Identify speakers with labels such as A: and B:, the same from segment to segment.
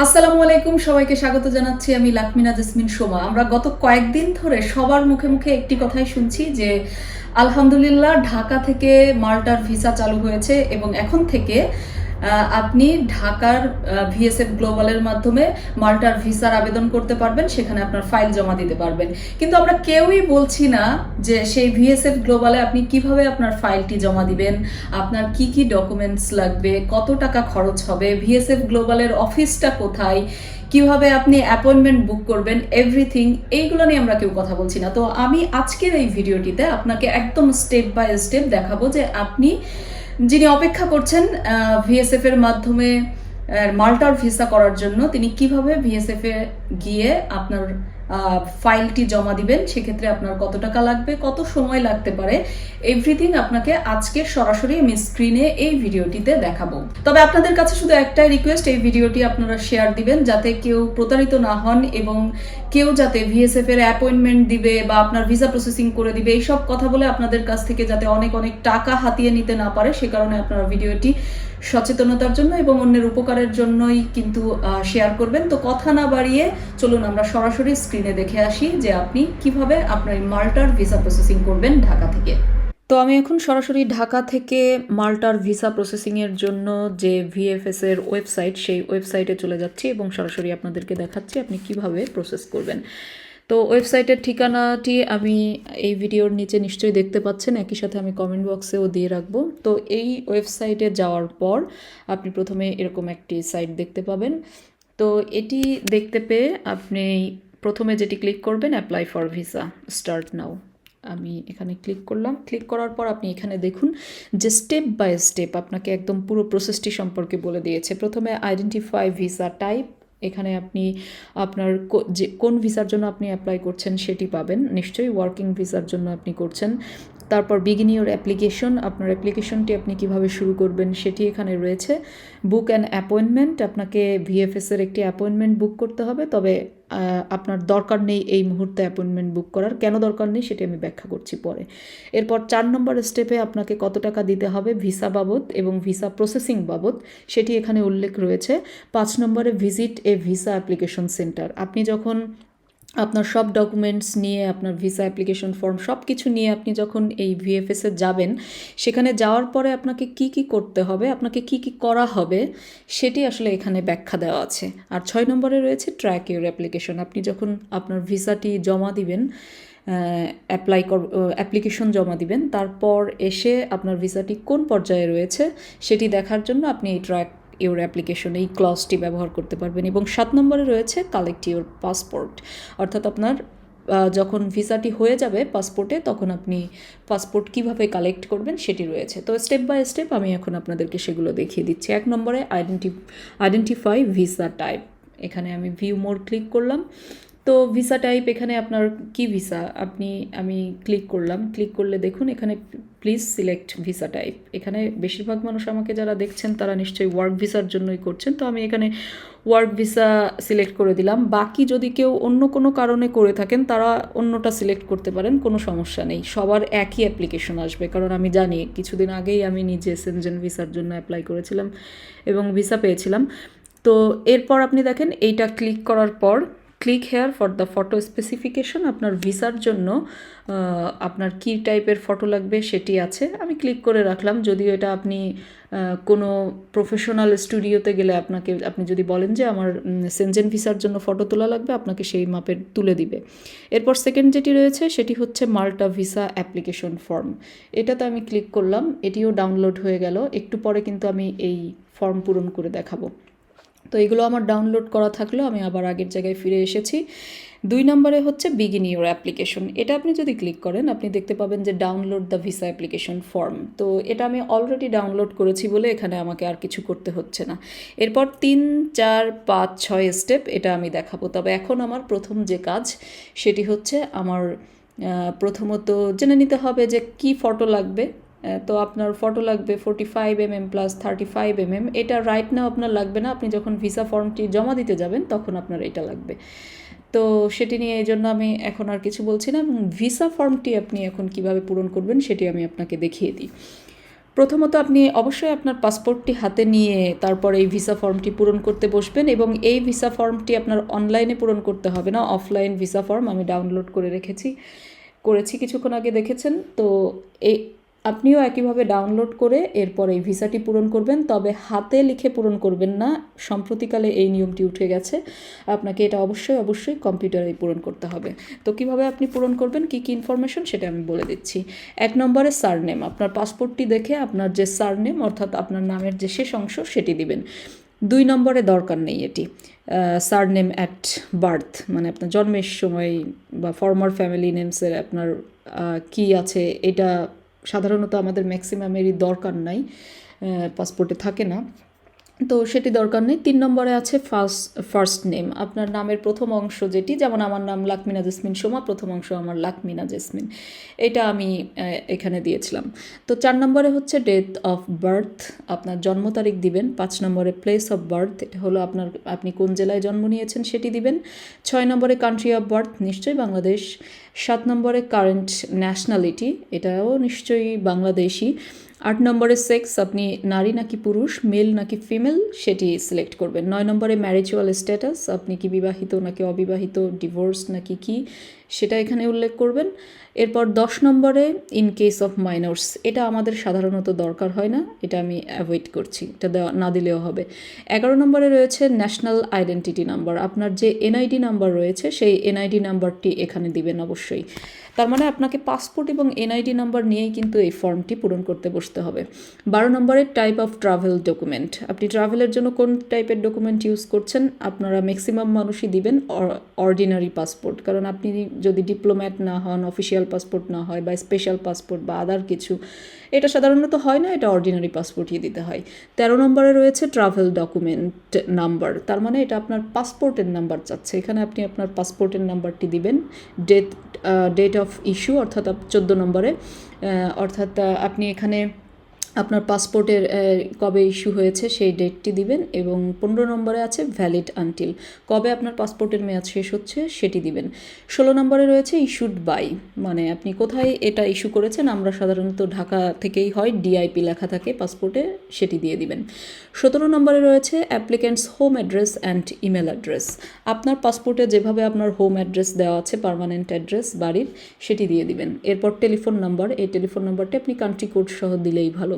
A: আসসালামু আলাইকুম, সবাইকে স্বাগত জানাচ্ছি আমি লাকমিনা জেসমিন সোমা। আমরা গত কয়েকদিন ধরে সবার মুখে মুখে একটি কথাই শুনছি যে, আলহামদুলিল্লাহ ঢাকা থেকে মাল্টার ভিসা চালু হয়েছে এবং এখন থেকে আপনি ঢাকার ভিএসএফ গ্লোবালের মাধ্যমে মাল্টার ভিসার আবেদন করতে পারবেন, সেখানে আপনার ফাইল জমা দিতে পারবেন। কিন্তু আমরা কেউই বলছি না যে সেই ভিএসএফ গ্লোবালে আপনি কীভাবে আপনার ফাইলটি জমা দিবেন, আপনার কি কি ডকুমেন্টস লাগবে, কত টাকা খরচ হবে ভিএসএফ গ্লোবালের অফিসটা কোথায়, কীভাবে আপনি অ্যাপয়েন্টমেন্ট বুক করবেন এভরিথিং এইগুলো নিয়ে আমরা কেউ কথা বলছি না। তো আমি আজকের এই ভিডিওটিতে আপনাকে একদম স্টেপ বাই স্টেপ দেখাবো যে আপনি যিনি অপেক্ষা করছেন ভিএসএফ এর মাধ্যমে মাল্টার ভিসা করার জন্য, তিনি কীভাবে ভিএসএফ এ গিয়ে আপনার ফাইলটি জমা দিবেন, সেক্ষেত্রে আপনার কত টাকা লাগবে, কত সময় লাগতে পারে এভরিথিং আপনাকে আজকে সরাসরি আমি স্ক্রিনে এই ভিডিওটিতে দেখাবো। তবে আপনাদের কাছে শুধু একটাই রিকোয়েস্ট এই ভিডিওটি আপনারা শেয়ার দিবেন, যাতে কেউ প্রতারিত না হন এবং কেউ যাতে ভিএসএফ এর অ্যাপয়েন্টমেন্ট দিবে বা আপনার ভিসা প্রসেসিং করে দিবে, এইসব কথা বলে আপনাদের কাছ থেকে যাতে অনেক অনেক টাকা হাতিয়ে নিতে না পারে, সে কারণে আপনারা ভিডিওটি সচেতনতার জন্য এবং অন্যের উপকারের জন্যই কিন্তু শেয়ার করবেন। তো কথা না বাড়িয়ে চলুন আমরা সরাসরি স্ক্রিনে দেখে আসি যে আপনি কীভাবে আপনার মাল্টার ভিসা প্রসেসিং করবেন ঢাকা থেকে। তো আমি এখন সরাসরি ঢাকা থেকে মাল্টার ভিসা প্রসেসিংয়ের জন্য যে ভিএফএস এর ওয়েবসাইট সেই ওয়েবসাইটে চলে যাচ্ছি এবং সরাসরি আপনাদেরকে দেখাচ্ছি আপনি কীভাবে প্রসেস করবেন। তো ওয়েবসাইটের ঠিকানাটি আমি এই ভিডিওর নিচে নিশ্চয়ই দেখতে পাচ্ছেন। একই সাথে আমি কমেন্ট বক্সেও দিয়ে রাখব। তো এই ওয়েবসাইটে যাওয়ার পর আপনি প্রথমে এরকম একটি সাইট দেখতে পাবেন। তো এটি দেখতে পেয়ে আপনি প্রথমে যেটি ক্লিক করবেন apply for visa start now আমি এখানে ক্লিক করলাম। ক্লিক করার পর আপনি এখানে দেখুন যে স্টেপ বাই স্টেপ আপনাকে একদম পুরো প্রসেসটি সম্পর্কে বলে দিয়েছে। প্রথমে আইডেন্টিফাই ভিসা টাইপ এখানে আপনি আপনার যে, কোন ভিসার জন্য আপনি অ্যাপ্লাই করছেন সেটি পাবেন। নিশ্চয়ই ওয়ার্কিং ভিসার জন্য আপনি করছেন। তারপর বিগিন ইউর অ্যাপ্লিকেশন আপনার অ্যাপ্লিকেশনটি আপনি কীভাবে শুরু করবেন সেটি এখানে রয়েছে। বুক অ্যান্ড অ্যাপয়েন্টমেন্ট আপনাকে ভিএফএসের একটি অ্যাপয়েন্টমেন্ট বুক করতে হবে। তবে আপনার দরকার নেই এই মুহূর্তে অ্যাপয়েন্টমেন্ট বুক করার। কেন দরকার নেই সেটি আমি ব্যাখ্যা করছি পরে। এরপর চার নম্বর স্টেপে আপনাকে কত টাকা দিতে হবে? ভিসা বাবদ এবং ভিসা প্রসেসিং বাবদ। সেটি এখানে উল্লেখ রয়েছে। পাঁচ নম্বরে visit a visa application centre আপনি যখন আপনার সব ডকুমেন্টস নিয়ে, আপনার ভিসা অ্যাপ্লিকেশন ফর্ম সব কিছু নিয়ে আপনি যখন এই ভিএফএসে যাবেন, সেখানে যাওয়ার পরে আপনাকে কি কি করতে হবে, আপনাকে কি কি করা হবে, সেটি আসলে এখানে ব্যাখ্যা দেওয়া আছে। আর ছয় নম্বরে রয়েছে ট্র্যাক ইউর অ্যাপ্লিকেশন আপনি যখন আপনার ভিসাটি জমা দিবেন অ্যাপ্লাই কর অ্যাপ্লিকেশন জমা দিবেন, তারপর এসে আপনার ভিসাটি কোন পর্যায়ে রয়েছে, সেটি দেখার জন্য আপনি এই ট্র্যাক ইউর অ্যাপ্লিকেশন এই ক্লজটি ব্যবহার করতে পারবেন এবং সাত নম্বরে রয়েছে কালেক্ট ইউর পাসপোর্ট অর্থাৎ আপনার যখন ভিসাটি হয়ে যাবে পাসপোর্টে তখন আপনি পাসপোর্ট কীভাবে কালেক্ট করবেন সেটি রয়েছে। তো স্টেপ বাই স্টেপ আমি এখন আপনাদেরকে সেগুলো দেখিয়ে দিচ্ছি। এক নম্বরে আইডেন্টি আইডেন্টিফাই ভিসা টাইপ এখানে আমি ভিউ মোর ক্লিক করলাম। তো ভিসা টাইপ এখানে আপনার কি ভিসা আপনি, আমি ক্লিক করলাম। ক্লিক করলে দেখুন, এখানে প্লিজ সিলেক্ট ভিসা টাইপ এখানে বেশিরভাগ মানুষ আমাকে যারা দেখছেন, তারা নিশ্চয়ই ওয়ার্ক ভিসার জন্যই করছেন। তো আমি এখানে ওয়ার্ক ভিসা সিলেক্ট করে দিলাম। বাকি যদি কেউ অন্য কোনো কারণে করে থাকেন, তারা অন্যটা সিলেক্ট করতে পারেন, কোনো সমস্যা নেই। সবার একই অ্যাপ্লিকেশন আসবে। কারণ আমি জানি, কিছুদিন আগেই আমি নিজে সেনজেন ভিসার জন্য অ্যাপ্লাই করেছিলাম এবং ভিসা পেয়েছিলাম। তো এরপর আপনি দেখেন, এইটা ক্লিক করার পর click here for the photo specification আপনার ভিসার জন্য আপনার কী টাইপের ফটো লাগবে সেটি আছে। আমি ক্লিক করে রাখলাম, যদিও এটা আপনি কোনো প্রফেশনাল স্টুডিওতে গেলে আপনাকে, আপনি যদি বলেন যে আমার সেনজেন ভিসার জন্য ফটো তোলা লাগবে, আপনাকে সেই মাপের তুলে দিবে। এরপর সেকেন্ড যেটি রয়েছে, সেটি হচ্ছে মাল্টা ভিসা অ্যাপ্লিকেশন ফর্ম এটাতে আমি ক্লিক করলাম, এটিও ডাউনলোড হয়ে গেল। একটু পরে কিন্তু আমি এই ফর্ম পূরণ করে দেখাবো। তো এগুলো আমার ডাউনলোড করা থাকলেও আমি আবার আগের জায়গায় ফিরে এসেছি। দুই নম্বরে হচ্ছে বিগিন ইউর অ্যাপ্লিকেশন এটা আপনি যদি ক্লিক করেন, আপনি দেখতে পাবেন যে download the visa application form তো এটা আমি অলরেডি ডাউনলোড করেছি বলে এখানে আমাকে আর কিছু করতে হচ্ছে না। এরপর তিন, চার, পাঁচ, ছয় স্টেপ এটা আমি দেখাবো। তবে এখন আমার প্রথম যে কাজ, সেটি হচ্ছে আমার প্রথমত জেনে নিতে হবে যে কি ফটো লাগবে। তো আপনার ফটো লাগবে forty five m m plus thirty five m m এটা রাইট নাও আপনার লাগবে না। আপনি যখন ভিসা ফর্মটি জমা দিতে যাবেন, তখন আপনার এটা লাগবে। তো সেটি নিয়ে এই জন্য আমি এখন আর কিছু বলছি না এবং ভিসা ফর্মটি আপনি এখন কীভাবে পূরণ করবেন, সেটি আমি আপনাকে দেখিয়ে দিই। প্রথমত আপনি অবশ্যই আপনার পাসপোর্টটি হাতে নিয়ে তারপরে এই ভিসা ফর্মটি পূরণ করতে বসবেন এবং এই ভিসা ফর্মটি আপনার অনলাইনে পূরণ করতে হবে না। অফলাইন ভিসা ফর্ম আমি ডাউনলোড করে রেখেছি, করেছি কিছুক্ষণ আগে দেখেছেন। তো এই আপনিও একইভাবে ডাউনলোড করে এরপর এই ভিসাটি পূরণ করবেন, তবে হাতে লিখে পূরণ করবেন না। সম্প্রতিকালে এই নিয়মটি উঠে গেছে। আপনাকে এটা অবশ্যই অবশ্যই কম্পিউটারে পূরণ করতে হবে। তো কীভাবে আপনি পূরণ করবেন, কি কি ইনফরমেশন সেটা আমি বলে দিচ্ছি। এক নম্বরে সারনেম আপনার পাসপোর্টটি দেখে আপনার যে সারনেম অর্থাৎ আপনার নামের যে শেষ অংশ, সেটি দিবেন। দুই নম্বরে দরকার নেই এটি সারনেম অ্যাট বার্থ মানে আপনার জন্মের সময় বা ফর্মার ফ্যামিলি নেমসের আপনার কি আছে, এটা সাধারণত আমাদের ম্যাক্সিমামেরই দরকার নাই পাসপোর্টে থাকে না। তো সেটি দরকার নেই। তিন নম্বরে আছে ফার্স্ট ফার্স্ট নেম। আপনার নামের প্রথম অংশ যেটি, যেমন আমার নাম লাকমিনা জেসমিন সোমা, প্রথম অংশ আমার লাকমিনা জেসমিন। এটা আমি এখানে দিয়েছিলাম। তো চার নম্বরে হচ্ছে ডেট অফ বার্থ। আপনার জন্ম তারিখ দিবেন। পাঁচ নম্বরে প্লেস অফ বার্থ। এটা হলো আপনার, আপনি কোন জেলায় জন্ম নিয়েছেন সেটি দিবেন। ছয় নম্বরে কান্ট্রি অফ বার্থ। নিশ্চয়ই বাংলাদেশ। সাত নম্বরে কারেন্ট ন্যাশনালিটি এটাও নিশ্চয়ই বাংলাদেশি। আট নম্বরে সেক্স আপনি নারী নাকি পুরুষ মেল নাকি ফিমেল সেটি সিলেক্ট করবেন। নয় নম্বরে ম্যারিচুয়াল স্ট্যাটাস আপনি কি বিবাহিত নাকি অবিবাহিত ডিভোর্স নাকি কি, সেটা এখানে উল্লেখ করবেন। এরপর দশ নম্বরে ইন কেস অফ মাইনর্স এটা আমাদের সাধারণত দরকার হয় না, এটা আমি অ্যাভয়েড করছি, এটা না দিলেও হবে। এগারো নম্বরে রয়েছে ন্যাশনাল আইডেন্টিটি নাম্বার আপনার যে এনআইডি নাম্বার রয়েছে, সেই এনআইডি নাম্বারটি এখানে দিবেন অবশ্যই। তার মানে আপনাকে পাসপোর্ট এবং এনআইডি নাম্বার নিয়েই কিন্তু এই ফর্মটি পূরণ করতে বসতে হবে। বারো নম্বরের টাইপ অফ ট্রাভেল ডকুমেন্ট আপনি ট্রাভেলের জন্য কোন টাইপের ডকুমেন্ট ইউজ করছেন? আপনারা ম্যাক্সিমাম মানুষই দিবেন অর্ডিনারি পাসপোর্ট কারণ আপনি যদি ডিপ্লোম্যাট না হন অফিসিয়াল পাসপোর্ট না হয় বা স্পেশাল পাসপোর্ট বা আদার কিছু, এটা সাধারণত হয় না, এটা অর্ডিনারি পাসপোর্টই দিতে হয়। তেরো নম্বরে রয়েছে ট্রাভেল ডকুমেন্ট নাম্বার তার মানে এটা আপনার পাসপোর্টের নাম্বার চাচ্ছে। এখানে আপনি আপনার পাসপোর্টের নাম্বারটি দিবেন। ডেট ডেট অফ ইস্যু অর্থাৎ চোদ্দ নম্বরে অর্থাৎ আপনি এখানে আপনার পাসপোর্টের কবে ইস্যু হয়েছে সেই ডেটটি দিবেন এবং পনেরো নম্বরে আছে ভ্যালিড আনটিল। কবে আপনার পাসপোর্টের মেয়াদ শেষ হচ্ছে সেটি দিবেন। ষোলো নম্বরে রয়েছে ইস্যুড বাই মানে আপনি কোথায় এটা ইস্যু করেছেন আমরা সাধারণত ঢাকা থেকেই হয়, ডিআইপি লেখা থাকে পাসপোর্টে, সেটি দিয়ে দিবেন। সতেরো নম্বরে রয়েছে applicant's home address and email address. আপনার পাসপোর্টে যেভাবে আপনার হোম অ্যাড্রেস দেওয়া আছে, পার্মানেন্ট অ্যাড্রেস, বাড়ির, সেটি দিয়ে দিবেন। এরপর টেলিফোন নাম্বার, এই টেলিফোন নাম্বারটি আপনি কান্ট্রি কোড সহ দিলেই ভালো।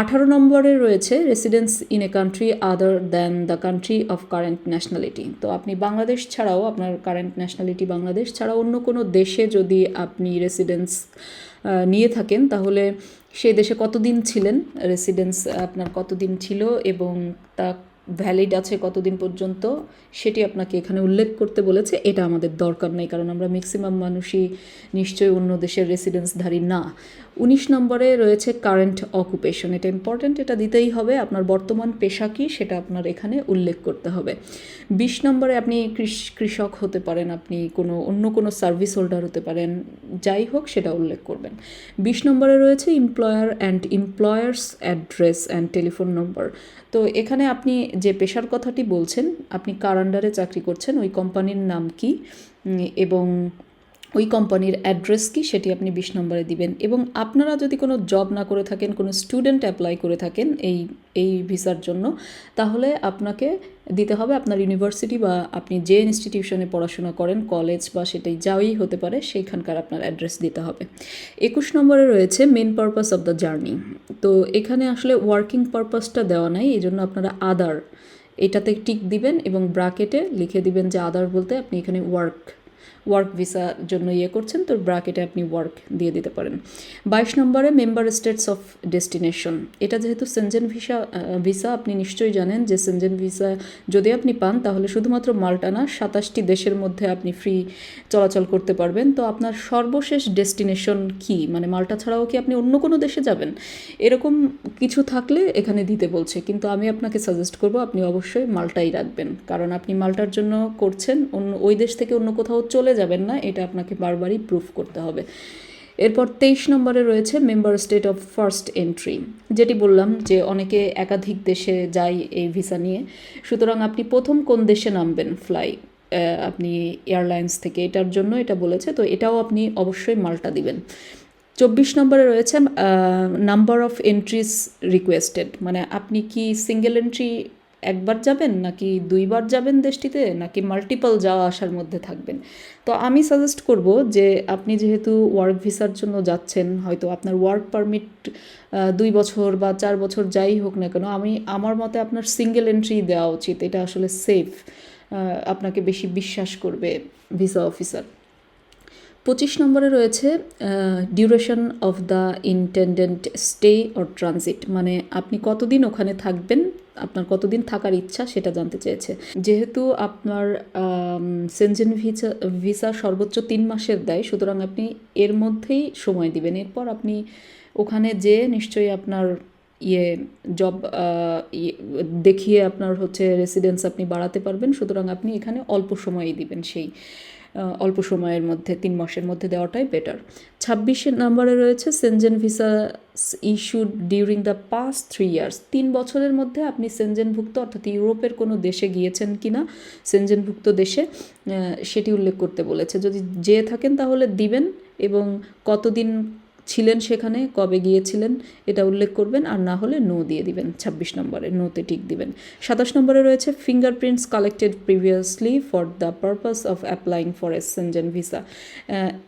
A: আঠারো নম্বরে রয়েছে residence in a country other than the country of current nationality তো আপনি বাংলাদেশ ছাড়াও আপনার কারেন্ট ন্যাশনালিটি বাংলাদেশ ছাড়া অন্য কোনো দেশে যদি আপনি রেসিডেন্স নিয়ে থাকেন, তাহলে সেই দেশে কতদিন ছিলেন? রেসিডেন্স আপনার কতদিন ছিল এবং তা ভ্যালিড আছে কতদিন পর্যন্ত? সেটি আপনাকে এখানে উল্লেখ করতে বলেছে। এটা আমাদের দরকার নেই, কারণ আমরা ম্যাক্সিমাম মানুষই নিশ্চয়ই অন্য দেশের রেসিডেন্সধারী না। উনিশ নম্বরে রয়েছে কারেন্ট অকুপেশন এটা ইম্পর্ট্যান্ট এটা দিতেই হবে। আপনার বর্তমান পেশা কী, সেটা আপনার এখানে উল্লেখ করতে হবে। বিশ নম্বরে আপনি কৃষ- কৃষক হতে পারেন, আপনি কোনো, অন্য কোনো সার্ভিস হোল্ডার হতে পারেন, যাই হোক, সেটা উল্লেখ করবেন। বিশ নম্বরে রয়েছে employer and employer's address and telephone number তো এখানে আপনি যে পেশার কথাটি বলছেন, আপনি কার আন্ডারে চাকরি করছেন, ওই কোম্পানির নাম কি? এবং ওই কোম্পানির অ্যাড্রেস কি সেটি আপনি বিশ নম্বরে দিবেন। এবং আপনারা যদি কোনো জব না করে থাকেন, কোনো স্টুডেন্ট অ্যাপ্লাই করে থাকেন এই এই ভিসার জন্য, তাহলে আপনাকে দিতে হবে আপনার ইউনিভার্সিটি বা আপনি যে ইনস্টিটিউশনে পড়াশোনা করেন, কলেজ বা সেটাই যাই হতে পারে, সেইখানকার আপনার অ্যাড্রেস দিতে হবে। একুশ নম্বরে রয়েছে main purpose of the journey. তো এখানে আসলে ওয়ার্কিং পারপাসটা দেওয়া নাই এই জন্য আপনারা আদার, এটাতে টিক দিবেন এবং ব্রাকেটে লিখে দিবেন যে আদার বলতে আপনি এখানে ওয়ার্ক ওয়ার্ক ভিসার জন্য ইয়ে করছেন তো ব্রাকেটে আপনি ওয়ার্ক দিয়ে দিতে পারেন। বাইশ নম্বরে মেম্বার স্টেটস অফ ডেস্টিনেশন এটা যেহেতু সেনজেন ভিসা ভিসা আপনি নিশ্চয়ই জানেন যে সেনজেন ভিসা যদি আপনি পান, তাহলে শুধুমাত্র মাল্টা না, সাতাশটি দেশের মধ্যে আপনি ফ্রি চলাচল করতে পারবেন। তো আপনার সর্বশেষ ডেস্টিনেশন কি? মানে মাল্টা ছাড়াও কি আপনি অন্য কোনো দেশে যাবেন? এরকম কিছু থাকলে এখানে দিতে বলছে, কিন্তু আমি আপনাকে সাজেস্ট করব, আপনি অবশ্যই মাল্টাই রাখবেন। কারণ আপনি মাল্টার জন্য করছেন, অন্য ওই দেশ থেকে অন্য কোথাও চলে যাবেন না, এটা আপনাকে বারবারই প্রুফ করতে হবে। এরপর তেইশ নম্বরে রয়েছে member state of first entry যেটি বললাম যে অনেকে একাধিক দেশে যায় এই ভিসা নিয়ে। সুতরাং আপনি প্রথম কোন দেশে নামবেন? ফ্লাই আপনি এয়ারলাইন্স থেকে। এটার জন্য এটা বলেছে, তো এটাও আপনি অবশ্যই মালটা দিবেন। চব্বিশ নম্বরে রয়েছে নাম্বার অফ এন্ট্রিজ রিকোয়েস্টেড মানে আপনি কি সিঙ্গেল এন্ট্রি একবার যাবেন নাকি দুইবার যাবেন দেশটিতে, নাকি মাল্টিপল যাওয়া আসার মধ্যে থাকবেন? তো আমি সাজেস্ট করব যে আপনি যেহেতু ওয়ার্ক ভিসার জন্য যাচ্ছেন, হয়তো আপনার ওয়ার্ক পারমিট দুই বছর বা চার বছর যাই হোক না কেন, আমি, আমার মতে আপনার সিঙ্গেল এন্ট্রি দেওয়া উচিত। এটা আসলে সেফ আপনাকে বেশি বিশ্বাস করবে ভিসা অফিসার পঁচিশ নম্বরে রয়েছে duration of the intended stay or transit মানে আপনি কতদিন ওখানে থাকবেন, আপনার কতদিন থাকার ইচ্ছা সেটা জানতে চেয়েছে। যেহেতু আপনার সেনজেন ভিসা ভিসা সর্বোচ্চ তিন মাসের দেয়, সুতরাং আপনি এর মধ্যেই সময় দিবেন। এরপর আপনি ওখানে যে নিশ্চয়ই আপনার ইয়ে জব দেখিয়ে আপনার হচ্ছে রেসিডেন্স আপনি বাড়াতে পারবেন, সুতরাং আপনি এখানে অল্প সময়ই দিবেন সেই অল্প সময়ের মধ্যে, তিন মাসের মধ্যে দেওয়াটাই বেটার ছাব্বিশে নম্বরে রয়েছে Schengen visa issued during the past three years তিন বছরের মধ্যে আপনি সেনজেনভুক্ত অর্থাৎ ইউরোপের কোনো দেশে গিয়েছেন কি না সেনজেনভুক্ত দেশে সেটি উল্লেখ করতে বলেছে। যদি যেয়ে থাকেন তাহলে দিবেন এবং কতদিন ছিলেন সেখানে, কবে গিয়েছিলেন এটা উল্লেখ করবেন, আর না হলে নো দিয়ে দিবেন, ছাব্বিশ নম্বরে নোতে টিক দিবেন। সাতাশ নম্বরে রয়েছে fingerprints collected previously for the purpose of applying for a Schengen visa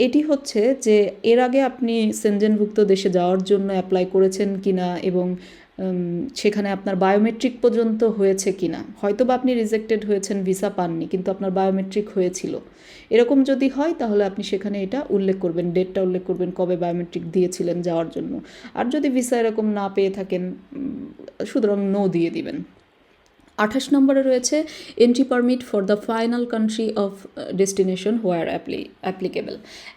A: এটি হচ্ছে যে এর আগে আপনি সেনজেনভুক্ত দেশে যাওয়ার জন্য অ্যাপ্লাই করেছেন কিনা এবং সেখানে আপনার বায়োমেট্রিক পর্যন্ত হয়েছে কি না হয়তো বা আপনি রিজেক্টেড হয়েছেন ভিসা পাননি, কিন্তু আপনার বায়োমেট্রিক হয়েছিল। এরকম যদি হয়, তাহলে আপনি সেখানে এটা উল্লেখ করবেন ডেটটা উল্লেখ করবেন, কবে বায়োমেট্রিক দিয়েছিলেন যাওয়ার জন্য। আর যদি ভিসা এরকম না পেয়ে থাকেন সুতরাং নো দিয়ে দিবেন। আঠাশ নম্বরে রয়েছে entry permit for the final country of destination where appli applicable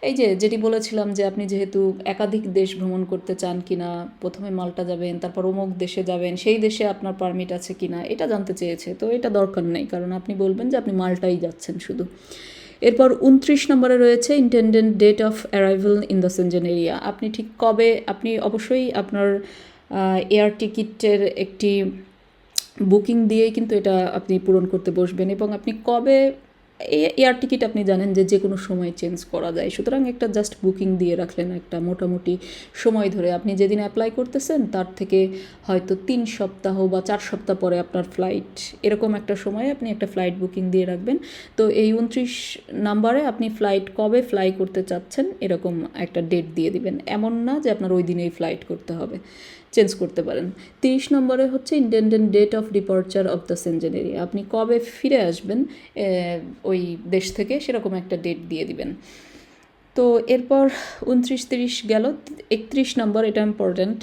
A: এই যে, যেটি বলেছিলাম যে আপনি যেহেতু একাধিক দেশ ভ্রমণ করতে চান কিনা, প্রথমে মাল্টা যাবেন, তারপর অমুক দেশে যাবেন, সেই দেশে আপনার পারমিট আছে কিনা, এটা জানতে চেয়েছে। তো এটা দরকার নেই, কারণ আপনি বলবেন যে আপনি মাল্টাই যাচ্ছেন শুধু। এরপর উনত্রিশ নম্বরে রয়েছে intended date of arrival in the Schengen area আপনি ঠিক কবে, আপনি অবশ্যই আপনার এয়ার টিকিটের একটি বুকিং দিয়েই কিন্তু এটা আপনি পূরণ করতে বসবেন এবং আপনি কবে এয়ার টিকিট আপনি জানেন যে যে কোনো সময় চেঞ্জ করা যায়। সুতরাং একটা জাস্ট বুকিং দিয়ে রাখলেন একটা মোটামুটি সময় ধরে। আপনি যেদিন অ্যাপ্লাই করতেছেন, তার থেকে হয়তো তিন সপ্তাহ বা চার সপ্তাহ পরে আপনার ফ্লাইট এরকম একটা সময়ে আপনি একটা ফ্লাইট বুকিং দিয়ে রাখবেন। তো এই উনত্রিশ নাম্বারে আপনি ফ্লাইট কবে ফ্লাই করতে চাচ্ছেন, এরকম একটা ডেট দিয়ে দিবেন। এমন না যে আপনার ওই দিনেই ফ্লাইট করতে হবে। চেঞ্জ করতে পারেন। তিরিশ নম্বরে হচ্ছে intended date of departure of the Schengen আপনি কবে ফিরে আসবেন ওই দেশ থেকে সেরকম একটা ডেট দিয়ে দিবেন। তো এরপর উনত্রিশ তিরিশ গেল, একত্রিশ নম্বর, এটা ইম্পর্ট্যান্ট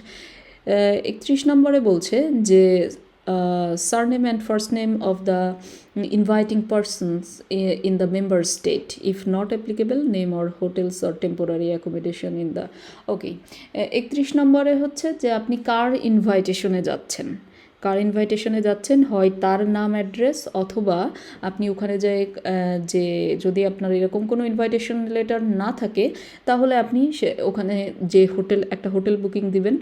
A: একত্রিশ নম্বরে বলছে যে surname and first name of the inviting persons in the member state if not applicable name or hotels or temporary accommodation in the ওকে একত্রিশ নম্বরে হচ্ছে যে আপনি কার ইনভাইটেশনে যাচ্ছেন কার ইনভাইটেশনে যাচ্ছেন, হয় তার নাম অ্যাড্রেস অথবা আপনি ওখানে যে যে যদি আপনার এরকম কোনো ইনভাইটেশন লেটার না থাকে, তাহলে আপনি সে, ওখানে যে হোটেল, একটা হোটেল বুকিং দিবেন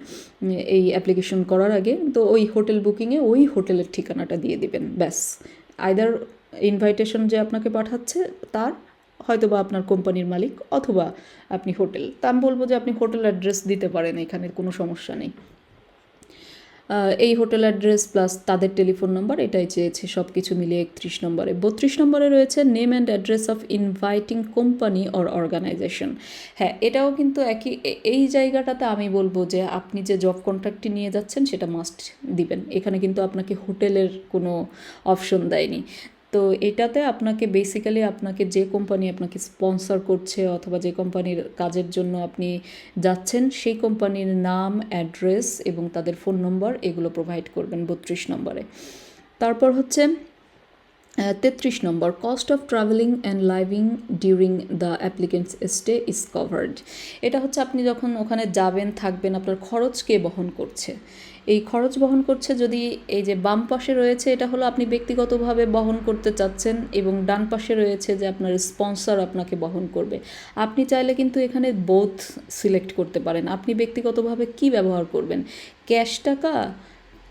A: এই অ্যাপ্লিকেশন করার আগে, তো ওই হোটেল বুকিংয়ে ওই হোটেলের ঠিকানাটা দিয়ে দিবেন, ব্যাস। আইদার ইনভাইটেশন যে আপনাকে পাঠাচ্ছে, তার হয়তো বা আপনার কোম্পানির মালিক, অথবা আপনি হোটেল। তা আমি বলব যে আপনি হোটেল অ্যাড্রেস দিতে পারেন, এখানে কোনো সমস্যা নেই। এই হোটেল অ্যাড্রেস প্লাস তাদের টেলিফোন নাম্বার এটাই চেয়েছে সব কিছু মিলিয়ে একত্রিশ নম্বরে। বত্রিশ নম্বরে রয়েছে name and address of inviting company or organisation হ্যাঁ এটাও কিন্তু একই এই জায়গাটাতে আমি বলব যে আপনি যে জব কন্ট্রাক্টটি নিয়ে যাচ্ছেন, সেটা মাস্ট দিবেন। এখানে কিন্তু আপনাকে হোটেলের কোনো অপশন দেয়নি। তো এটাতে আপনাকে বেসিক্যালি আপনাকে যে কোম্পানি আপনাকে স্পন্সর করছে অথবা যে কোম্পানির কাজের জন্য আপনি যাচ্ছেন, সেই কোম্পানির নাম অ্যাড্রেস এবং তাদের ফোন নম্বর এগুলো প্রোভাইড করবেন বত্রিশ নম্বরে। তারপর হচ্ছে তেত্রিশ নম্বর cost of travelling and living during the applicant's stay is covered এটা হচ্ছে আপনি যখন ওখানে যাবেন, থাকবেন, আপনার খরচ কে বহন করছে। এই খরচ বহন করছে যদি এই যে বাম পাশে রয়েছে, এটা হলো আপনি ব্যক্তিগতভাবে বহন করতে চাচ্ছেন এবং ডান পাশে রয়েছে যে আপনার স্পন্সর আপনাকে বহন করবে। আপনি চাইলে কিন্তু এখানে বোথ সিলেক্ট করতে পারেন। আপনি ব্যক্তিগতভাবে কি ব্যবহার করবেন? ক্যাশ টাকা,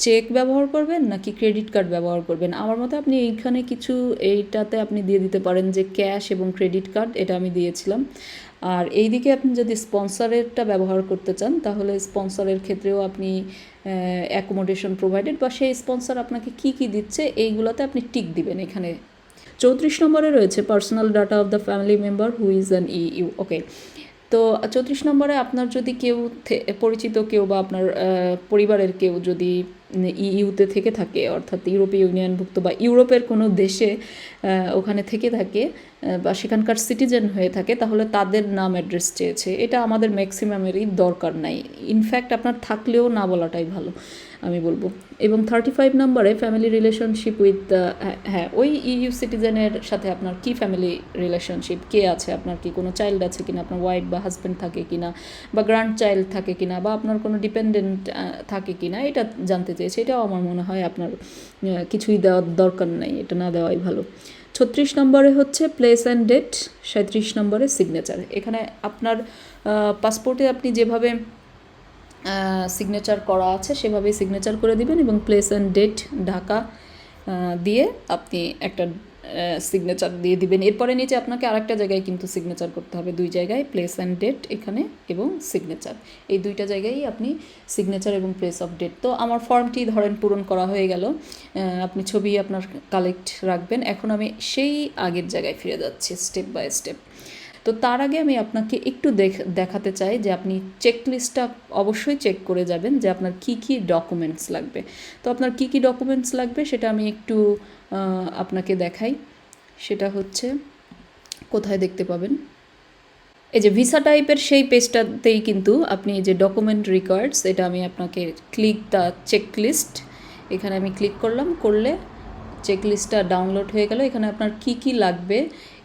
A: চেক ব্যবহার করবেন নাকি ক্রেডিট কার্ড ব্যবহার করবেন? আমার মতে আপনি এইখানে কিছু, এইটাতে আপনি দিয়ে দিতে পারেন যে ক্যাশ এবং ক্রেডিট কার্ড, এটা আমি দিয়েছিলাম। আর এই দিকে আপনি যদি স্পন্সরেরটা ব্যবহার করতে চান, তাহলে স্পন্সরের ক্ষেত্রেও আপনি অ্যাকোমোডেশন প্রোভাইডেড বা সেই স্পন্সর আপনাকে কি কি দিচ্ছে, এইগুলোতে আপনি টিক দিবেন এখানে। চৌত্রিশ নম্বরে রয়েছে personal data of the family member who is an EU okay তো চৌত্রিশ নম্বরে আপনার যদি কেউ পরিচিত কেউ বা আপনার পরিবারের কেউ যদি ইইউতে থেকে থাকে, অর্থাৎ ইউরোপীয় ইউনিয়নভুক্ত বা ইউরোপের কোনো দেশে ওখানে থেকে থাকে বা সেখানকার সিটিজেন হয়ে থাকে, তাহলে তাদের নাম অ্যাড্রেস চেয়েছে। এটা আমাদের ম্যাক্সিমামেরই দরকার নাই। ইনফ্যাক্ট আপনার থাকলেও না বলাটাই ভালো। আমি বলব। এবং থার্টি ফাইভ নম্বরে ফ্যামিলি রিলেশনশিপ উইথ হ্যাঁ ওই ইইউ সিটিজেনের সাথে আপনার কি ফ্যামিলি রিলেশনশিপ কে আছে? আপনার কি কোনো চাইল্ড আছে কিনা? আপনার ওয়াইফ বা হাজব্যান্ড থাকে কিনা? বা গ্র্যান্ড চাইল্ড থাকে কিনা? বা আপনার কোনো ডিপেন্ডেন্ট থাকে কিনা? এটা জানতে চেয়েছে। এটাও আমার মনে হয় আপনার কিছুই দেওয়ার দরকার নাই। এটা না দেওয়াই ভালো। ছত্রিশ নম্বরে হচ্ছে প্লেস অ্যান্ড ডেট সাঁত্রিশ নম্বরে সিগনেচার এখানে আপনার পাসপোর্টে আপনি যেভাবে সিগনেচার করা আছে, সেভাবেই সিগনেচার করে দিবেন এবং প্লেস অ্যান্ড ডেট ঢাকা দিয়ে আপনি একটা সিগনেচার দিয়ে দিবেন। এরপরে নিচে আপনাকে আরেকটা জায়গায় কিন্তু সিগনেচার করতে হবে। দুই জায়গায় প্লেস অ্যান্ড ডেট এখানে এবং সিগনেচার এই দুইটা জায়গায় আপনি সিগনেচার এবং প্লেস অফ ডেট তো আমার ফর্মটি ধরেন পূরণ করা হয়ে গেল। আপনি ছবি আপনার কালেক্ট রাখবেন। এখন আমি সেই আগের জায়গায় ফিরে যাচ্ছি স্টেপ বাই স্টেপ তো তার আগে আমি আপনাকে একটু দেখ- দেখাতে চাই যে আপনি চেক লিস্টটা অবশ্যই চেক করে যাবেন যে আপনার কি কি ডকুমেন্টস লাগবে। তো আপনার কি কি ডকুমেন্টস লাগবে সেটা আমি একটু আপনাকে দেখাই। সেটা হচ্ছে, কোথায় দেখতে পাবেন? এই যে ভিসা টাইপের সেই পেজটাতেই কিন্তু আপনি যে ডকুমেন্ট রিকোয়ার্ডস এটা আমি আপনাকে ক্লিক দ্য চেক লিস্ট এখানে আমি ক্লিক করলাম, করলে চেক লিস্টটা ডাউনলোড হয়ে গেল। এখানে আপনার কি কি লাগবে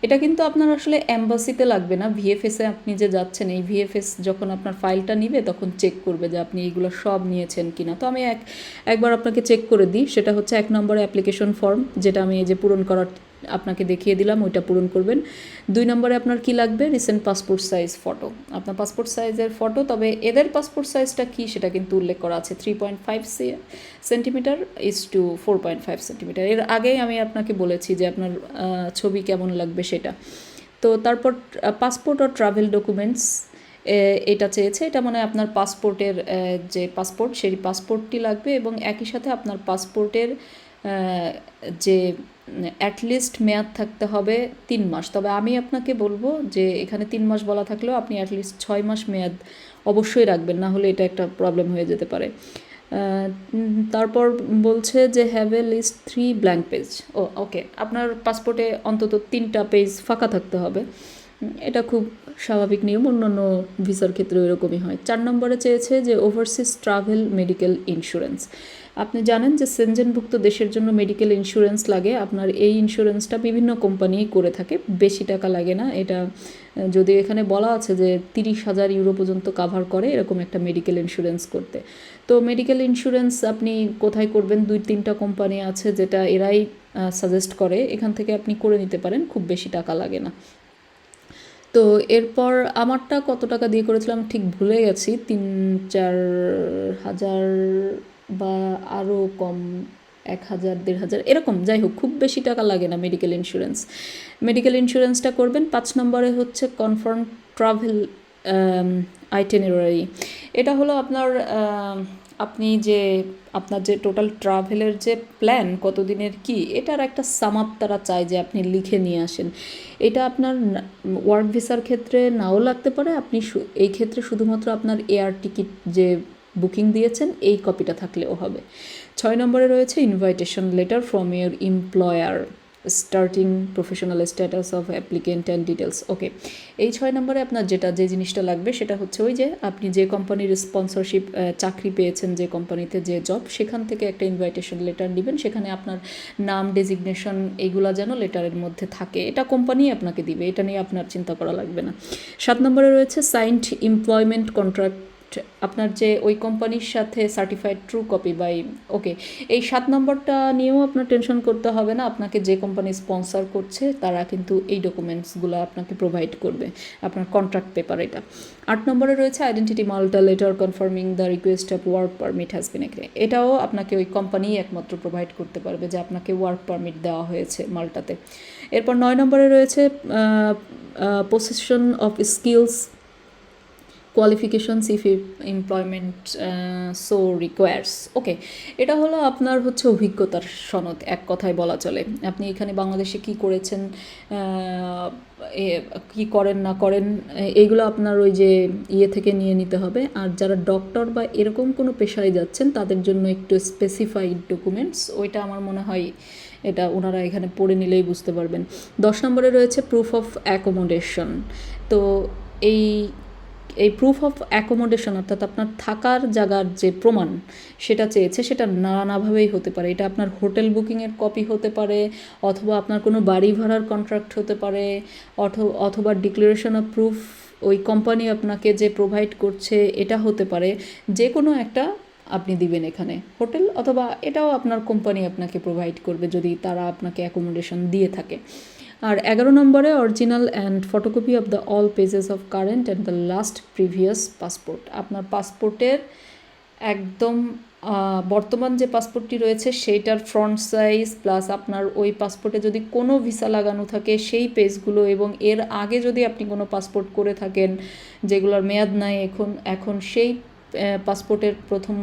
A: এটা কিন্তু আপনার আসলে অ্যাম্বাসিতে লাগবে না। ভিএফএসে আপনি যে যাচ্ছেন, এই ভিএফএস যখন আপনার ফাইলটা নিবে, তখন চেক করবে যে আপনি এইগুলো সব নিয়েছেন কি না তো আমি এক, একবার আপনাকে চেক করে দিই। সেটা হচ্ছে এক নম্বরে অ্যাপ্লিকেশন ফর্ম, যেটা আমি এই যে পূরণ করার আপনাকে দেখিয়ে দিলাম, ওইটা পূরণ করবেন। দুই নম্বরে আপনার কি লাগবে? রিসেন্ট পাসপোর্ট সাইজ ফটো আপনার পাসপোর্ট সাইজের ফটো তবে এদের পাসপোর্ট সাইজটা কি সেটা কিন্তু উল্লেখ করা আছে। Three point five centimetre is to four point five centimetre এর আগেই আমি আপনাকে বলেছি যে আপনার ছবি কেমন লাগবে সেটা। তো তারপর পাসপোর্ট ও ট্রাভেল ডকুমেন্টস এটা চেয়েছে। এটা মানে আপনার পাসপোর্টের যে পাসপোর্ট সেই পাসপোর্টটি লাগবে এবং একই সাথে আপনার পাসপোর্টের যে অ্যাটলিস্ট মেয়াদ থাকতে হবে তিন মাস। তবে আমি আপনাকে বলব যে এখানে তিন মাস বলা থাকলেও আপনি অ্যাটলিস্ট ছয় মাস মেয়াদ অবশ্যই রাখবেন, না হলে এটা একটা প্রবলেম হয়ে যেতে পারে। তারপর বলছে যে have at least three blank page O okay আপনার পাসপোর্টে অন্তত তিনটা পেজ ফাঁকা থাকতে হবে। এটা খুব স্বাভাবিক নিয়ম, অন্যান্য ভিসার ক্ষেত্রে এরকমই হয়। চার নম্বরে চেয়েছে যে ওভারসিজ ট্রাভেল মেডিকেল ইন্স্যুরেন্স আপনি জানেন যে সেনজেনভুক্ত দেশের জন্য মেডিকেল ইন্স্যুরেন্স লাগে। আপনার এই ইন্স্যুরেন্সটা বিভিন্ন কোম্পানি করে থাকে। বেশি টাকা লাগে না। এটা যদি এখানে বলা আছে যে তিরিশ হাজার ইউরো পর্যন্ত কাভার করে এরকম একটা মেডিকেল ইন্স্যুরেন্স করতে। তো মেডিকেল ইন্স্যুরেন্স আপনি কোথায় করবেন? দুই তিনটা কোম্পানি আছে যেটা এরাই সাজেস্ট করে। এখান থেকে আপনি করে নিতে পারেন। খুব বেশি টাকা লাগে না। তো এরপর আমারটা কত টাকা দিয়ে করেছিলাম? ঠিক ভুলে গেছি। তিন, চার হাজার বা আরও কম এক হাজার, দেড় হাজার, এরকম, যাই হোক, খুব বেশি টাকা লাগে না মেডিকেল ইন্স্যুরেন্স মেডিকেল ইন্স্যুরেন্সটা করবেন, পাঁচ নম্বরে হচ্ছে কনফার্ম ট্রাভেল আইটেনারি এটা হলো আপনার আপনি যে, আপনার যে টোটাল ট্রাভেলের যে প্ল্যান কতদিনের কি, এটার একটা সামাপ তারা চায় যে আপনি লিখে নিয়ে আসেন। এটা আপনার ওয়ার্ক ভিসার ক্ষেত্রে নাও লাগতে পারে, আপনি এই ক্ষেত্রে শুধুমাত্র আপনার এয়ার টিকিট যে বুকিং দিয়েছেন, এই কপিটা থাকলেও হবে। ছয় নম্বরে রয়েছে invitation letter from your employer starting professional status of applicant and details okay এই ছয় নম্বরে আপনার যেটা, যে জিনিসটা লাগবে সেটা হচ্ছে ওই যে আপনি যে কোম্পানির স্পন্সরশিপ চাকরি পেয়েছেন যে কোম্পানিতে যে জব সেখান থেকে একটা ইনভাইটেশন লেটার নেবেন। সেখানে আপনার নাম ডেজিগনেশন এগুলা যেন লেটারের মধ্যে থাকে। এটা কোম্পানি আপনাকে দিবে, এটা নিয়ে আপনার চিন্তা করা লাগবে না। সাত নম্বরে রয়েছে সাইন্ড এমপ্লয়মেন্ট কন্ট্রাক্ট আপনার যে ওই কোম্পানির সাথে certified true copy by okay এই সাত নম্বরটা নিয়েও আপনার টেনশন করতে হবে না। আপনাকে যে কোম্পানি স্পন্সর করছে, তারা কিন্তু এই ডকুমেন্টসগুলো আপনাকে প্রোভাইড করবে, আপনার কন্ট্রাক্ট পেপার এটা। আট নম্বরে রয়েছে identity Malta letter confirming the request of work permit has been agree এটাও আপনাকে ওই কোম্পানি একমাত্র প্রোভাইড করতে পারবে যে আপনাকে ওয়ার্ক পারমিট দেওয়া হয়েছে মাল্টাতে। এরপর নয় নম্বরে রয়েছে possession of skills qualifications if employment so requires okay এটা হলো আপনার হচ্ছে অভিজ্ঞতার সনদ, এক কথায় বলা চলে। আপনি এখানে বাংলাদেশে কি করেছেন কি করেন, না করেন এইগুলো আপনার ওই যে ইয়ে থেকে নিয়ে নিতে হবে। আর যারা ডক্টর বা এরকম কোনো পেশায় যাচ্ছেন, তাদের জন্য একটু স্পেসিফাইড ডকুমেন্টস ওইটা আমার মনে হয় এটা ওনারা এখানে পড়ে নিলেই বুঝতে পারবেন। দশ নম্বরে রয়েছে প্রুফ অফ অ্যাকোমোডেশন তো এই এই প্রুফ অফ অ্যাকোমোডেশন অর্থাৎ আপনার থাকার জায়গার যে প্রমাণ সেটা চেয়েছে, সেটা নানাভাবেই হতে পারে। এটা আপনার হোটেল বুকিংয়ের কপি হতে পারে, অথবা আপনার কোনো বাড়ি ভাড়ার কন্ট্রাক্ট হতে পারে, অথ- অথবা ডিক্লারেশন অফ প্রুফ ওই কোম্পানি আপনাকে যে প্রোভাইড করছে, এটা হতে পারে। যে কোনো একটা আপনি দিবেন এখানে। হোটেল অথবা এটাও আপনার কোম্পানি আপনাকে প্রোভাইড করবে যদি তারা আপনাকে অ্যাকোমোডেশন দিয়ে থাকে। আর এগারো নম্বরে original and photocopy of the all pages of current and the last previous passport আপনার পাসপোর্টের একদম বর্তমান যে পাসপোর্টটি রয়েছে সেইটার ফ্রন্ট সাইজ প্লাস আপনার ওই পাসপোর্টে যদি কোনো ভিসা লাগানো থাকে সেই পেজগুলো এবং এর আগে যদি আপনি কোনো পাসপোর্ট করে থাকেন যেগুলোর মেয়াদ নাই এখন এখন সেই পাসপোর্টের প্রথম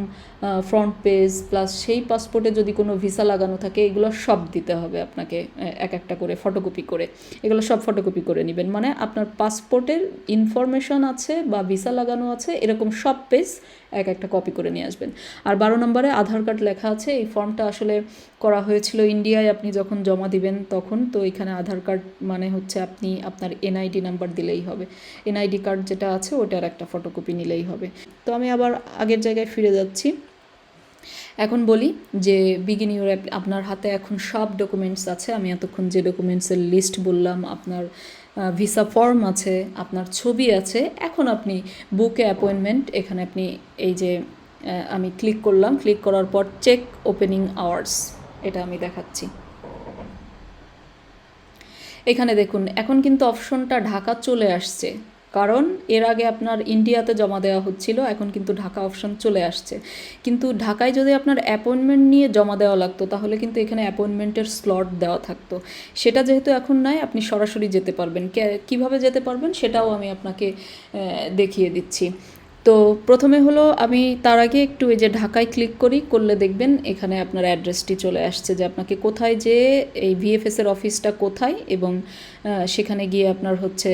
A: ফ্রন্ট পেজ প্লাস সেই পাসপোর্টে যদি কোনো ভিসা লাগানো থাকে, এগুলো সব দিতে হবে আপনাকে এক একটা করে ফটোকপি করে। এগুলো সব ফটোকপি করে নেবেন। মানে আপনার পাসপোর্টের ইনফরমেশন আছে বা ভিসা লাগানো আছে, এরকম সব পেজ এক একটা কপি করে নিয়ে আসবেন। আর বারো নম্বরে আধার কার্ড লেখা আছে, এই ফর্মটা আসলে করা হয়েছিল ইন্ডিয়ায় আপনি যখন জমা দিবেন তখন, তো এখানে আধার কার্ড মানে হচ্ছে আপনি আপনার এনআইডি নাম্বার দিলেই হবে। এনআইডি কার্ড যেটা আছে, ওটার একটা ফটোকপি নিলেই হবে। তো আমি আবার আগের জায়গায় ফিরে যাচ্ছি। এখন বলি যে বিগিন ইউর আপনার হাতে এখন সব ডকুমেন্টস আছে। আমি এতক্ষণ যে ডকুমেন্টসের লিস্ট বললাম, আপনার ভিসা ফর্ম আছে, আপনার ছবি আছে, এখন আপনি বুকে অ্যাপয়েন্টমেন্ট এখানে আপনি এই যে আমি ক্লিক করলাম ক্লিক করার পর চেক ওপেনিং আওয়ার্স এটা আমি দেখাচ্ছি। এখানে দেখুন, এখন কিন্তু অপশনটা ঢাকা চলে আসছে। কারণ এর আগে আপনার ইন্ডিয়াতে জমা দেওয়া হচ্ছিল, এখন কিন্তু ঢাকা অপশন চলে আসছে। কিন্তু ঢাকায় যদি আপনার অ্যাপয়েন্টমেন্ট নিয়ে জমা দেওয়া লাগতো, তাহলে কিন্তু এখানে অ্যাপয়েন্টমেন্টের স্লট দেওয়া থাকতো। সেটা যেহেতু এখন নাই, আপনি সরাসরি যেতে পারবেন। কীভাবে যেতে পারবেন সেটাও আমি আপনাকে দেখিয়ে দিচ্ছি। তো প্রথমে হলো আমি তার আগে একটু এই যে ঢাকায় ক্লিক করি, করলে দেখবেন এখানে আপনার অ্যাড্রেসটি চলে আসছে যে আপনাকে কোথায় যে এই ভিএফএস এর অফিসটা কোথায় এবং সেখানে গিয়ে আপনার হচ্ছে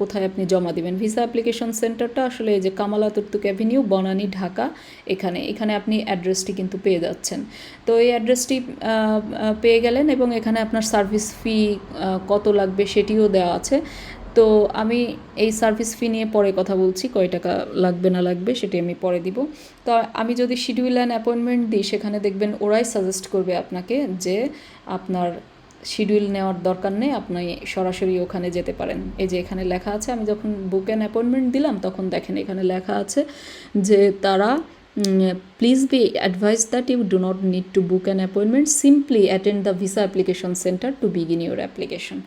A: কোথায় আপনি জমা দিবেন। ভিসা অ্যাপ্লিকেশন সেন্টারটা আসলে এই যে Kamal Ataturk avenue Banani, Dhaka, এখানে এখানে আপনি অ্যাড্রেসটি কিন্তু পেয়ে যাচ্ছেন। তো এই অ্যাড্রেসটি পেয়ে গেলেন এবং এখানে আপনার সার্ভিস ফি কত লাগবে সেটিও দেওয়া আছে। তো আমি এই সার্ভিস ফি নিয়ে পরে কথা বলছি, কয় টাকা লাগবে না লাগবে সেটি আমি পরে দিব। তো আমি যদি শিডিউল অ্যান্ড অ্যাপয়েন্টমেন্ট দিই, সেখানে দেখবেন ওরাই সাজেস্ট করবে আপনাকে যে আপনার শিডিউল নেওয়ার দরকার নেই, আপনি সরাসরি ওখানে যেতে পারেন। এই যে এখানে লেখা আছে, আমি যখন বুক অ্যান্ড অ্যাপয়েন্টমেন্ট দিলাম, তখন দেখেন এখানে লেখা আছে যে তারা please be advised that you do not need to book an appointment simply attend the visa application centre to begin your application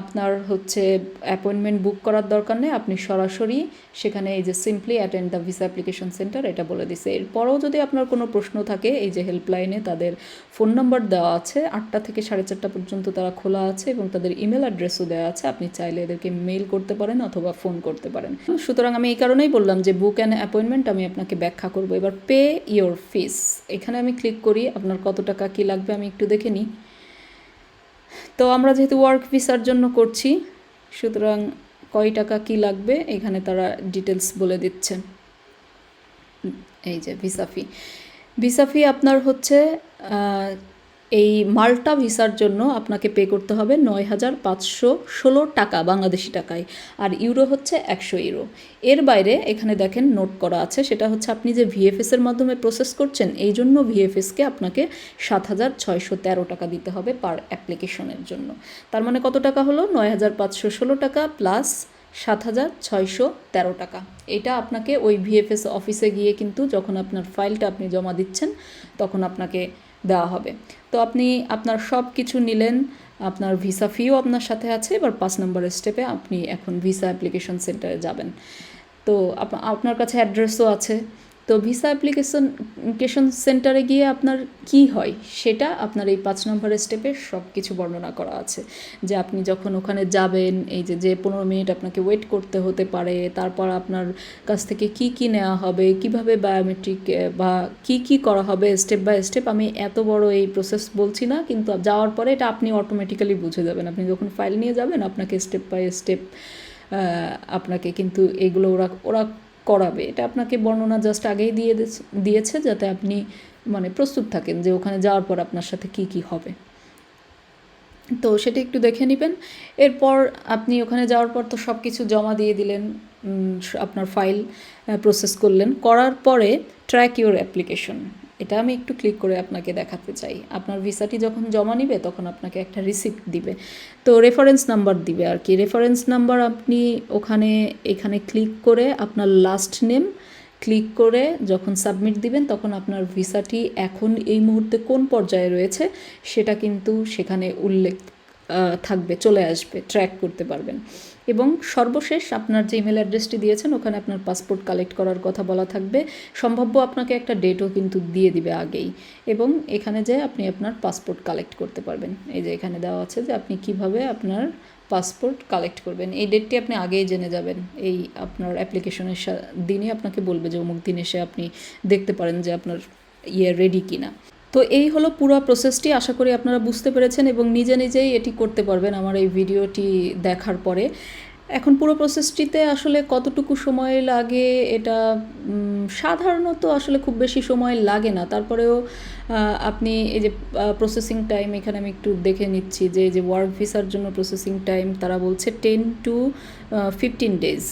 A: আপনার হচ্ছে অ্যাপয়েন্টমেন্ট বুক করার দরকার নেই আপনি সরাসরি সেখানে এই যে simply attend the visa application centre এটা বলে দিছে এরপরেও যদি আপনার কোনো প্রশ্ন থাকে এই যে হেল্পলাইনে তাদের ফোন নম্বর দেওয়া আছে আটটা থেকে সাড়ে চারটা পর্যন্ত তারা খোলা আছে এবং তাদের ইমেল অ্যাড্রেসও দেওয়া আছে আপনি চাইলে এদেরকে মেল করতে পারেন অথবা ফোন করতে পারেন সুতরাং আমি এই কারণেই বললাম যে বুক অ্যান্ড অ্যাপয়েন্টমেন্ট আমি আপনাকে ব্যাখ্যা করব। এবার পে ইয়োর ফিস এখানে আমি ক্লিক করি, আপনার কত টাকা কি লাগবে আমি একটু দেখে নিই। তো আমরা যেহেতু ওয়ার্ক ভিসার জন্য করছি, সুতরাং কয় টাকা কি লাগবে এখানে তারা ডিটেলস বলে দিচ্ছে। এই যে ভিসা ফি ভিসা ফি আপনার হচ্ছে এই মাল্টা ভিসার জন্য আপনাকে পে করতে হবে নয় হাজার পাঁচশো ষোলো টাকা বাংলাদেশি টাকায়, আর ইউরো হচ্ছে একশো ইউরো। এর বাইরে এখানে দেখেন নোট করা আছে, সেটা হচ্ছে আপনি যে ভিএফএস এর মাধ্যমে প্রসেস করছেন, এই জন্য ভিএফএসকে আপনাকে সাত হাজার ছয়শো তেরো টাকা দিতে হবে পার অ্যাপ্লিকেশনের জন্য। তার মানে কত টাকা হলো? নয় হাজার পাঁচশো ষোলো টাকা প্লাস সাত হাজার ছয়শো তেরো টাকা। এটা আপনাকে ওই ভিএফএস অফিসে গিয়ে কিন্তু যখন আপনার ফাইলটা আপনি জমা দিচ্ছেন, তখন আপনাকে দেওয়া হবে। তো আপনি আপনার সব কিছু নিলেন, আপনার ভিসা ফিও আপনার সাথে আছে, এবার পাঁচ নম্বরের স্টেপে আপনি এখন ভিসা অ্যাপ্লিকেশন সেন্টারে যাবেন। তো আপনার কাছে অ্যাড্রেসও আছে তো ভিসা অ্যাপ্লিকেশন কেশন সেন্টারে গিয়ে আপনার কি হয় সেটা আপনার এই পাঁচ নম্বরের স্টেপে সব কিছু বর্ণনা করা আছে। যে আপনি যখন ওখানে যাবেন, এই যে যে পনেরো মিনিট আপনাকে ওয়েট করতে হতে পারে, তারপর আপনার কাছ থেকে কি কি নেওয়া হবে, কীভাবে বায়োমেট্রিক বা কি কি করা হবে, স্টেপ বাই স্টেপ, আমি এত বড় এই প্রসেস বলছি না, কিন্তু যাওয়ার পরে এটা আপনি অটোমেটিক্যালি বুঝে যাবেন। আপনি যখন ফাইল নিয়ে যাবেন, আপনাকে স্টেপ বাই স্টেপ আপনাকে কিন্তু এগুলো ওরা ওরা করাবে। এটা আপনাকে বর্ণনা জাস্ট আগেই দিয়ে দিয়েছে- যাতে আপনি মানে প্রস্তুত থাকেন যে ওখানে যাওয়ার পর আপনার সাথে কি কি হবে। তো সেটা একটু দেখে নেবেন। এরপর আপনি ওখানে যাওয়ার পর তো সব কিছু জমা দিয়ে দিলেন আপনার ফাইল প্রসেস করলেন। করার পরে ট্র্যাক ইউর অ্যাপ্লিকেশন এটা আমি একটু ক্লিক করে আপনাকে দেখাতে চাই। আপনার ভিসাটি যখন জমা নিবে, তখন আপনাকে একটা রিসিপ্ট দিবে। তো রেফারেন্স নাম্বার দিবে আর কি। রেফারেন্স নাম্বার আপনি ওখানে, এখানে ক্লিক করে আপনার লাস্ট নেম ক্লিক করে যখন সাবমিট দিবেন, তখন আপনার ভিসাটি এখন এই মুহূর্তে কোন পর্যায়ে রয়েছে, সেটা কিন্তু সেখানে উল্লেখ থাকবে, চলে আসবে ট্র্যাক করতে পারবেন। এবং সর্বশেষ আপনার যে ইমেল অ্যাড্রেসটি দিয়েছেন, ওখানে আপনার পাসপোর্ট কালেক্ট করার কথা বলা থাকবে। সম্ভাব্য আপনাকে একটা ডেটও কিন্তু দিয়ে দিবে আগেই। এবং এখানে যে আপনি আপনার পাসপোর্ট কালেক্ট করতে পারবেন। এই যে এখানে দেওয়া আছে যে আপনি কীভাবে আপনার পাসপোর্ট কালেক্ট করবেন। এই ডেটটি আপনি আগেই জেনে যাবেন। এই আপনার অ্যাপ্লিকেশনের দিনই আপনাকে বলবে যে অমুক দিন এসে আপনি দেখতে পারেন যে আপনার ইয়ে রেডি কিনা। তো এই হলো পুরো প্রসেসটি আশা করি আপনারা বুঝতে পেরেছেন এবং নিজে নিজেই এটি করতে পারবেন আমার এই ভিডিওটি দেখার পরে। এখন পুরো প্রসেসটিতে আসলে কতটুকু সময় লাগে এটা সাধারণত আসলে খুব বেশি সময় লাগে না। তারপরেও আপনি এই যে প্রসেসিং টাইম এখানে আমি একটু দেখে নিচ্ছি যে যে ওয়ার্ক ভিসার জন্য প্রসেসিং টাইম তারা বলছে টেন টু ফিফটিন ডেজ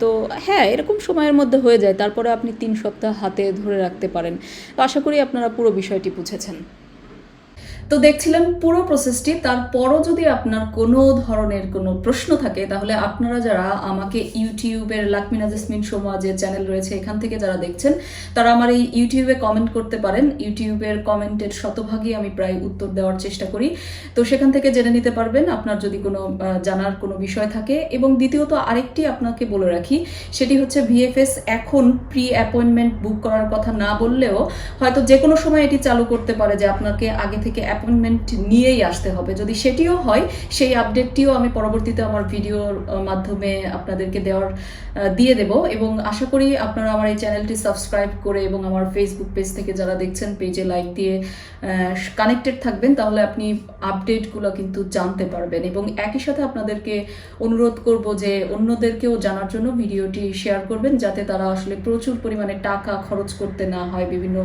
A: তো হ্যাঁ এরকম সময়ের মধ্যে হয়ে যায়। তারপরে আপনি তিন সপ্তাহ হাতে ধরে রাখতে পারেন। আশা করি আপনারা পুরো বিষয়টি বুঝেছেন। তো দেখছিলেন পুরো প্রসেসটি তারপরও যদি আপনার কোনো ধরনের কোনো প্রশ্ন থাকে, তাহলে আপনারা যারা আমাকে ইউটিউবের লাকমিনা জেসমিন সোমা যে চ্যানেল রয়েছে, এখান থেকে যারা দেখছেন, তারা আমার এই ইউটিউবে কমেন্ট করতে পারেন। ইউটিউবের কমেন্টের শতভাগই আমি প্রায় উত্তর দেওয়ার চেষ্টা করি। তো সেখান থেকে জেনে নিতে পারবেন, আপনার যদি কোনো জানার কোনো বিষয় থাকে। এবং দ্বিতীয়ত আরেকটি আপনাকে বলে রাখি, সেটি হচ্ছে ভিএফএস এখন প্রি অ্যাপয়েন্টমেন্ট বুক করার কথা না বললেও হয়তো যে কোনো সময় এটি চালু করতে পারে যে আপনাকে আগে থেকে অ্যাপয়েন্টমেন্ট নিয়েই আসতে হবে। যদি সেটিও হয় সেই আপডেটটিও আমি পরবর্তীতে আমার ভিডিওর মাধ্যমে আপনাদেরকে দেওয়ার দিয়ে দেব। এবং আশা করি আপনারা আমার এই চ্যানেলটি সাবস্ক্রাইব করে এবং আমার ফেসবুক পেজ থেকে যারা দেখছেন পেজে লাইক দিয়ে কানেক্টেড থাকবেন তাহলে আপনি আপডেটগুলো কিন্তু জানতে পারবেন। এবং একই সাথে আপনাদেরকে অনুরোধ করব যে অন্যদেরকেও জানার জন্য ভিডিওটি শেয়ার করবেন যাতে তারা আসলে প্রচুর পরিমাণে টাকা খরচ করতে না হয় বিভিন্ন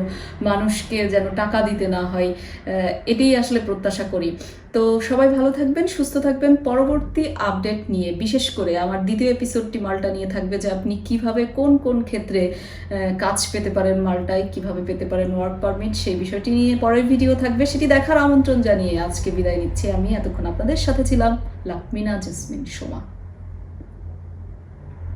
A: মানুষকে যেন টাকা দিতে না হয়। আহ, এটাই আসলে প্রত্যাশা করি। তো সবাই ভালো থাকবেন, সুস্থ থাকবেন। পরবর্তী আপডেট নিয়ে, বিশেষ করে আমার দ্বিতীয় এপিসোডটি মালটা নিয়ে থাকবে যে আপনি কীভাবে, কোন কোন ক্ষেত্রে কাজ পেতে পারেন মালটায়, কীভাবে পেতে পারেন ওয়ার্ক পারমিট সেই বিষয়টি নিয়ে পরের ভিডিও থাকবে। সেটি দেখার আমন্ত্রণ জানিয়ে আজকে বিদায় নিচ্ছি আমি। এতক্ষণ আপনাদের সাথে ছিলাম লাকমিনা জেসমিন সোমা।